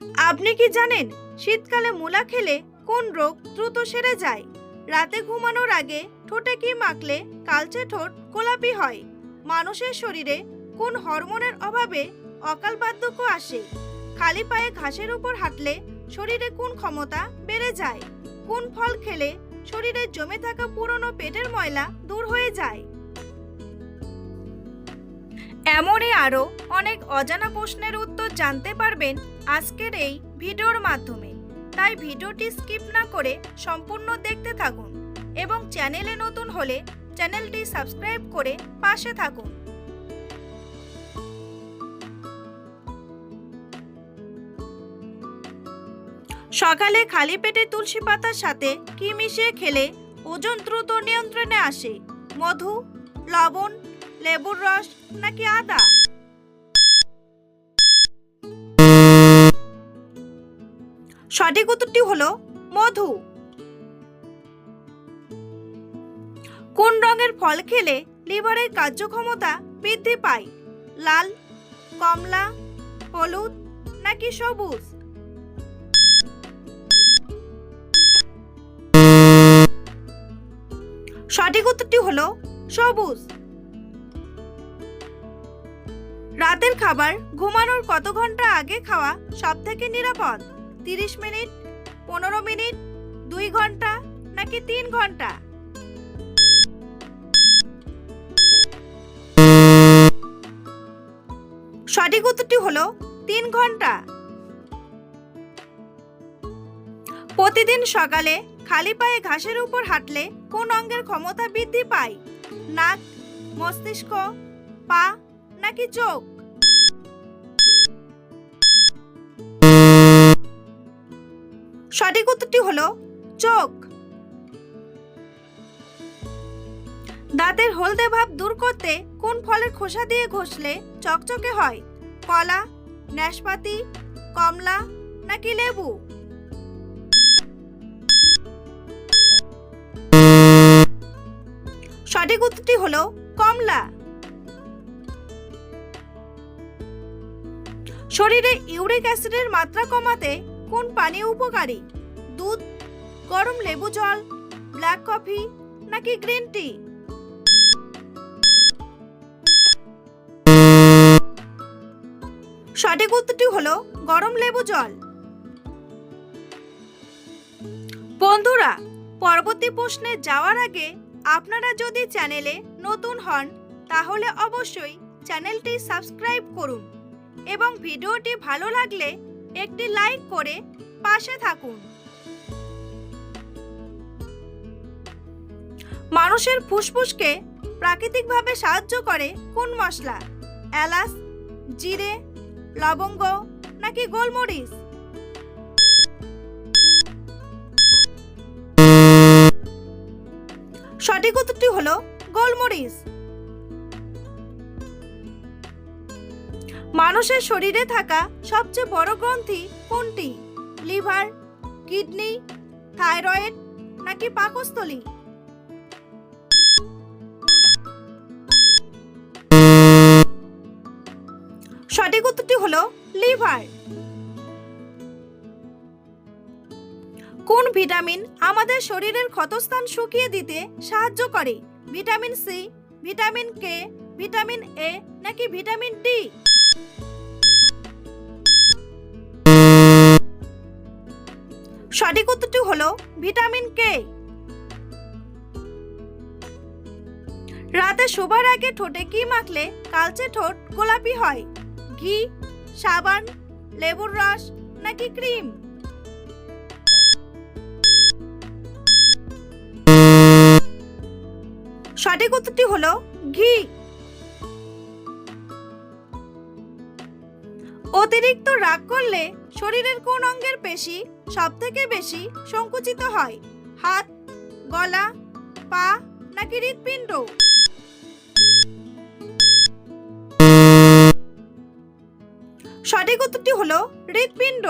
আপনি কি জানেন শীতকালে মূলা খেলে কোন রোগ দ্রুত সেরে যায়? রাতে ঘুমানোর আগে ঠোঁটে কি মাখলে কালচে ঠোঁট গোলাপি হয়? মানুষের শরীরে কোন হরমোনের অভাবে অকাল বার্ধক্য আসে? খালি পায়ে ঘাসের উপর হাঁটলে শরীরে কোন ক্ষমতা বেড়ে যায়? কোন ফল খেলে শরীরে জমে থাকা পুরনো পেটের ময়লা দূর হয়ে যায়? এমনই আরও অনেক অজানা প্রশ্নের উত্তর জানতে পারবেন আজকের এই ভিডিওর মাধ্যমে। তাই ভিডিওটি স্কিপ না করে সম্পূর্ণ দেখতে থাকুন এবং চ্যানেলে নতুন হলে চ্যানেলটি সাবস্ক্রাইব করে পাশে থাকুন। সকালে খালি পেটে তুলসী পাতার সাথে কি মিশিয়ে খেলে ওজন দ্রুত নিয়ন্ত্রণে আসে? মধু, লবণ, লেবুর রস নাকি আদা? সঠিক উত্তরটি হলো মধু। কোন রঙের ফল খেলে লিভারের কার্যক্ষমতা বৃদ্ধি পায়? লাল, কমলা, হলুদ নাকি সবুজ? সঠিক উত্তরটি হলো সবুজ। রাতের খাবার ঘুমানোর কত ঘণ্টা আগে খাওয়া সব থেকে নিরাপদ? তিরিশ মিনিট, পনেরো মিনিট, দুই ঘণ্টা নাকি তিন ঘণ্টা? সঠিক উত্তরটি হলো তিন ঘণ্টা। প্রতিদিন সকালে খালি পায়ে ঘাসের উপর হাঁটলে কোন অঙ্গের ক্ষমতা বৃদ্ধি পায়? নাক, মস্তিষ্ক, পা নাকি চোখ? সঠিক উত্তরটি হলো চোখ। দাঁতের হলদে ভাব দূর করতে কোন ফলের খোসা দিয়ে ঘষলে চকচকে হয়? কলা, নাশপাতি, কমলা নাকি লেবু? সঠিক উত্তরটি হলো কমলা। শরীরে ইউরিক অ্যাসিডের মাত্রা কমাতে কোন পানীয় উপকারী? দুধ, গরম লেবু জল ব্ল্যাক কফি নাকি গ্রিন টি সঠিক উত্তরটি হলো গরম লেবু জল। বন্ধুরা, পরবর্তী প্রশ্নে যাওয়ার আগে আপনারা যদি চ্যানেলে নতুন হন, তাহলে অবশ্যই চ্যানেলটি সাবস্ক্রাইব করুন এবং ভিডিওটি ভালো লাগলে একটি লাইক করে পাশে থাকুন। মানুষের ফুসফুসকে প্রাকৃতিকভাবে সাহায্য করে কোন মশলা? এলাচ, জিরে, লবঙ্গ নাকি গোলমরিচ? সঠিক উত্তরটি হলো গোলমরিচ। মানুষের শরীরে থাকা সবচেয়ে বড় গ্রন্থি কোনটি? লিভার, কিডনি, থাইরয়েড নাকি পাকস্থলী? সঠিক উত্তরটি হলো লিভার। কোন ভিটামিন আমাদের শরীরের ক্ষতস্থান শুকিয়ে দিতে সাহায্য করে? Vitamin C, vitamin K, vitamin A নাকি ভিটামিন ডি? সঠিক উত্তরটি হলো ভিটামিন কে রাতে শোবার আগে ঠোঁটে কি মাখলে কালচে ঠোঁট গোলাপি হয়? ঘি, সাবান, লেবুর রস নাকি ক্রিম? সঠিক উত্তরটি হলো ঘি। অতিরিক্ত রাগ করলে শরীরের কোন অঙ্গের পেশি সব থেকে বেশি সংকুচিত হয়? হাত, গলা, পা নাকি হৃৎপিণ্ড? সঠিক উত্তরটি হলো হৃৎপিণ্ড।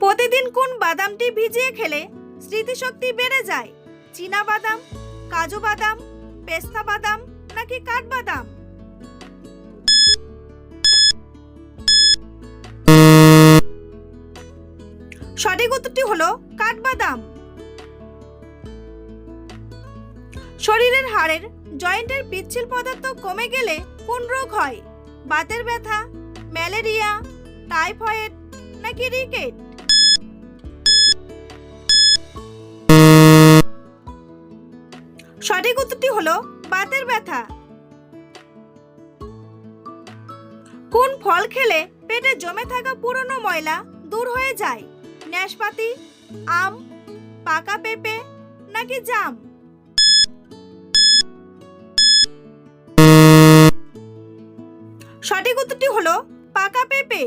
প্রতিদিন কোন বাদামটি ভিজিয়ে খেলে স্মৃতিশক্তি বেড়ে যায়? চীনা বাদাম, কাজু বাদাম, পেস্তা বাদাম নাকি কাঠবাদাম সঠিক উত্তরটি হলো কাঠবাদাম। শরীরের হাড়ের জয়েন্টের পিচ্ছিল পদার্থ কমে গেলে কোন রোগ হয়? বাতের ব্যথা, ম্যালেরিয়া, টাইফয়েড নাকি রিকেট? সঠিক উত্তরটি হলো বাতের ব্যথা। কোন ফল খেলে পেটে জমে থাকা পুরনো ময়লা দূর হয়ে যায়? নাশপাতি আম, পাকা পেঁপে নাকি জাম? সঠিক উত্তরটি হলো পাকা পেঁপে।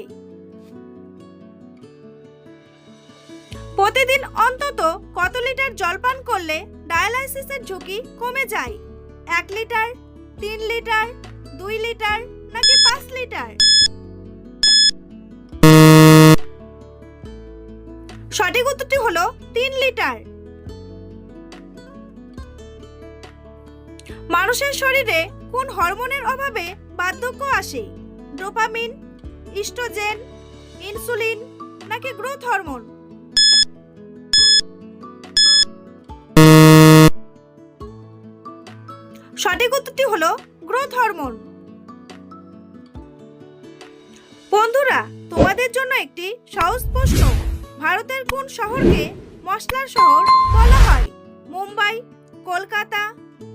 প্রতিদিন অন্তত কত লিটার জল পান করলে ডায়ালাইসিসের ঝুঁকি কমে যায়? এক লিটার, তিন লিটার, দুই লিটার নাকি পাঁচ লিটার? সঠিক উত্তরটি হলো তিন লিটার। মানুষের শরীরে কোন হরমোনের অভাবে বার্ধক্য আসে? ডোপামিন, ইস্ট্রোজেন, ইনসুলিন নাকি গ্রোথ হরমোন? সঠিক উত্তরটি হলো গ্রোথ হরমোন। বন্ধুরা, তোমাদের জন্য একটি সহজ প্রশ্ন। ভারতের কোন শহরকে মশলার শহর বলা হয়? মুম্বাই, কলকাতা,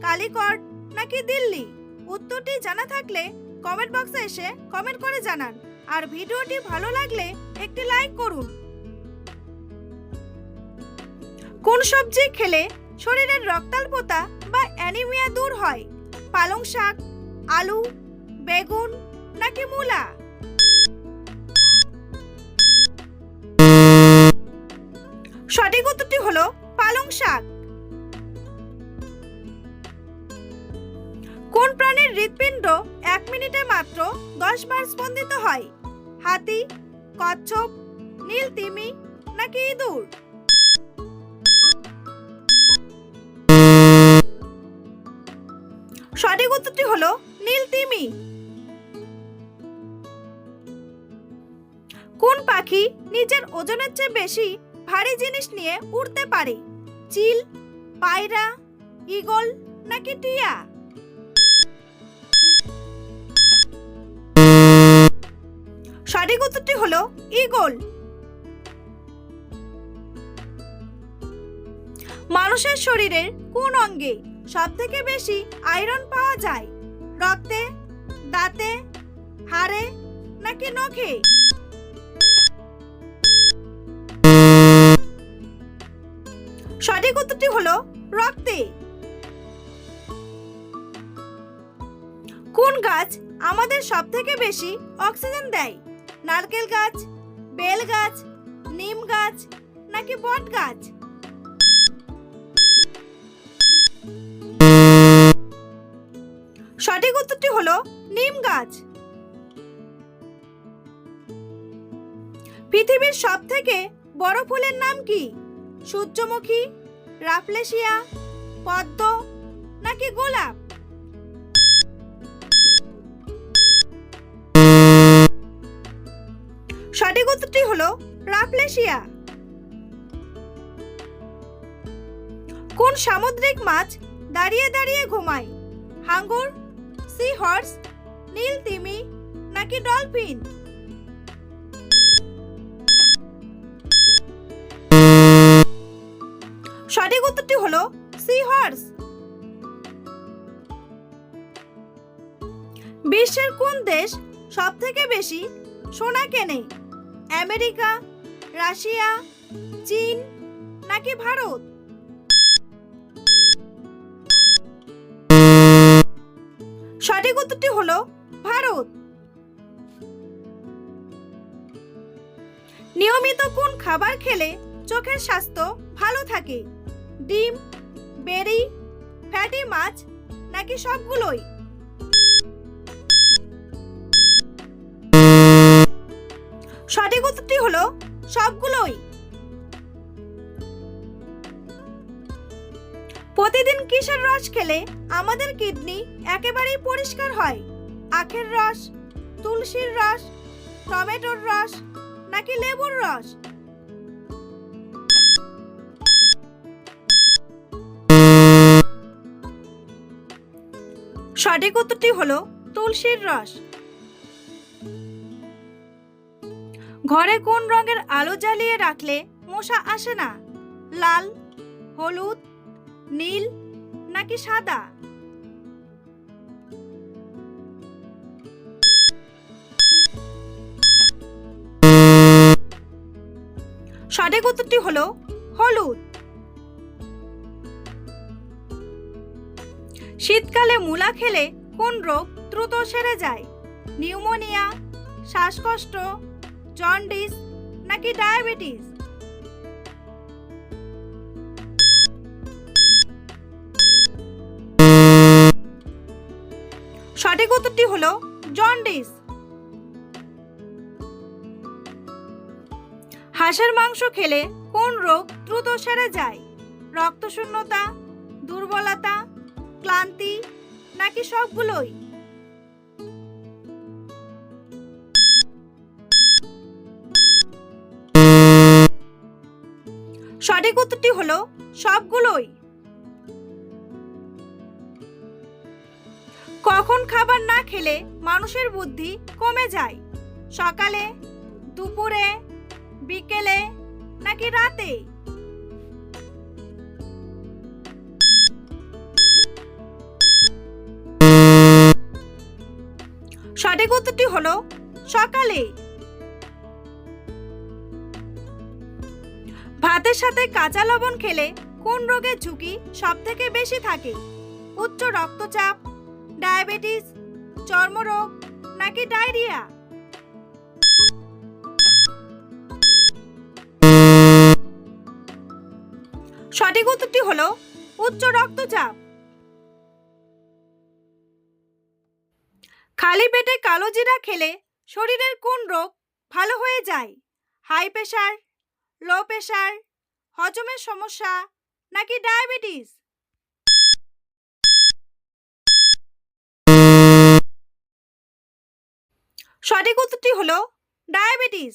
কালিকট নাকি দিল্লি? উত্তরটি জানা থাকলে কমেন্ট বক্সে এসে কমেন্ট করে জানান। আর ভিডিওটি ভালো লাগলে একটি লাইক করুন। কোন সবজি খেলে শরীরের রক্তাল্পতা বা অ্যানিমিয়া দূর হয়? পালং শাক, আলু, বেগুন নাকি মূলা? সঠিক উত্তরটি হলো পালং শাক। কোন প্রাণীর হৃৎপিণ্ড এক মিনিটে মাত্র দশ বার স্পন্দিত হয়? হাতি, কচ্ছপ নীল তিমি নাকি ইঁদুর? সঠিক উত্তরটি হলো নীল তিমি কোন পাখি নিজের ওজনের চেয়ে বেশি ভারী জিনিস নিয়ে উড়তে পারে। চিল, পায়রা, ঈগল নাকি টিয়া? সঠিক উত্তরটি হলো ঈগল। মানুষের শরীরের কোন অঙ্গে সব থেকে বেশি আয়রন পাওয়া যায়? রক্তে, দাঁতে, হাড়ে নাকি নখে? সঠিক উত্তরটি হলো রক্তে। কোন গাছ আমাদের সব থেকে বেশি অক্সিজেন দেয়? নারকেল গাছ, বেল গাছ, নিম গাছ, নাকি বট গাছ? সঠিক উত্তরটি হলো নিম গাছ। পৃথিবীর সব থেকে বড় ফুলের নাম কি? সূর্যমুখী, রাফলেশিয়া, পদ্ম নাকি গোলাপ? সঠিক উত্তরটি হলো রাফলেশিয়া। কোন সামুদ্রিক মাছ দাঁড়িয়ে দাঁড়িয়ে ঘুমায়? হাঙ্গর, সি হর্স, নীল তিমি নাকি ডলফিন? সঠিক উত্তরটি হলো সি হর্স বিশ্বের কোন দেশ সব থেকে বেশি সোনা কেনে? আমেরিকা, রাশিয়া, চীন নাকি ভারত? সঠিক উত্তরটি হলো ভারত। নিয়মিত কোন খাবার খেলে চোখের স্বাস্থ্য ভালো থাকে? ডিম, বেরি, ফ্যাটি মাছ নাকি সবগুলোই? সঠিক উত্তরটি হলো সবগুলোই। প্রতিদিন কিসের রস খেলে আমাদের কিডনি একেবারেই পরিষ্কার হয়? আখের রস, তুলসীর রস, টমেটোর রস নাকি লেবুর রস? সঠিক উত্তরটি হলো তুলসীর রস। ঘরে কোন রঙের আলো জ্বালিয়ে রাখলে মশা আসে না? লাল, হলুদ, নীল নাকি সাদা? সঠিক উত্তরটি হলো হলুদ। শীতকালে মূলা খেলে কোন রোগ দ্রুত সেরে যায়? নিউমোনিয়া, শ্বাসকষ্ট, জন্ডিস নাকি ডায়াবেটিস? সঠিক উত্তরটি হলো জন্ডিস। হাঁসের মাংস খেলে কোন রোগ দ্রুত সেরে যায়? রক্তশূন্যতা, দুর্বলতা ক্লান্তি নাকি সবগুলোই? সঠিক উত্তরটি হলো সবগুলোই। কখন খাবার না খেলে মানুষের বুদ্ধি কমে যায়? সকালে, দুপুরে, বিকেলে নাকি রাতে? সঠিক হলো সকালে। ভাতের সাথে কাঁচা লবণ খেলে কোন রোগের ঝুঁকি সব থেকে বেশি থাকে? উচ্চ রক্তচাপ, ডায়াবেটিস, চর্মরোগ নাকি ডায়রিয়া? সঠিক উত্তরটি হলো উচ্চ রক্তচাপ। কালো খেলে শরীরের কোন রোগ ভালো হয়ে যায়? হাই প্রেশার লো প্রেশার হজমের সমস্যা নাকি ডায়াবেটিস? সঠিক উত্তরটি হলো ডায়াবেটিস।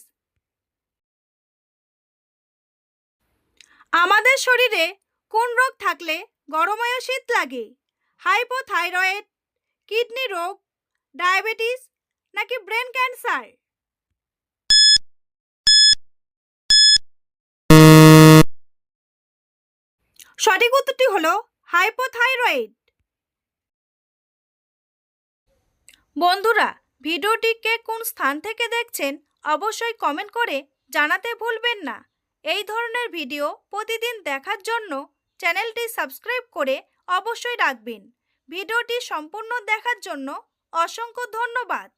আমাদের শরীরে কোন রোগ থাকলে গরময় শীত লাগে? হাইপোথাইরয়েড, কিডনি রোগ, ডায়াবেটিস নাকি ব্রেন ক্যান্সার? সঠিক উত্তরটি হলো হাইপোথাইরয়েড। বন্ধুরা, ভিডিওটি কে কোন স্থান থেকে দেখছেন অবশ্যই কমেন্ট করে জানাতে ভুলবেন না। এই ধরনের ভিডিও প্রতিদিন দেখার জন্য চ্যানেলটি সাবস্ক্রাইব করে অবশ্যই রাখবেন। ভিডিওটি সম্পূর্ণ দেখার জন্য অসংখ্য ধন্যবাদ।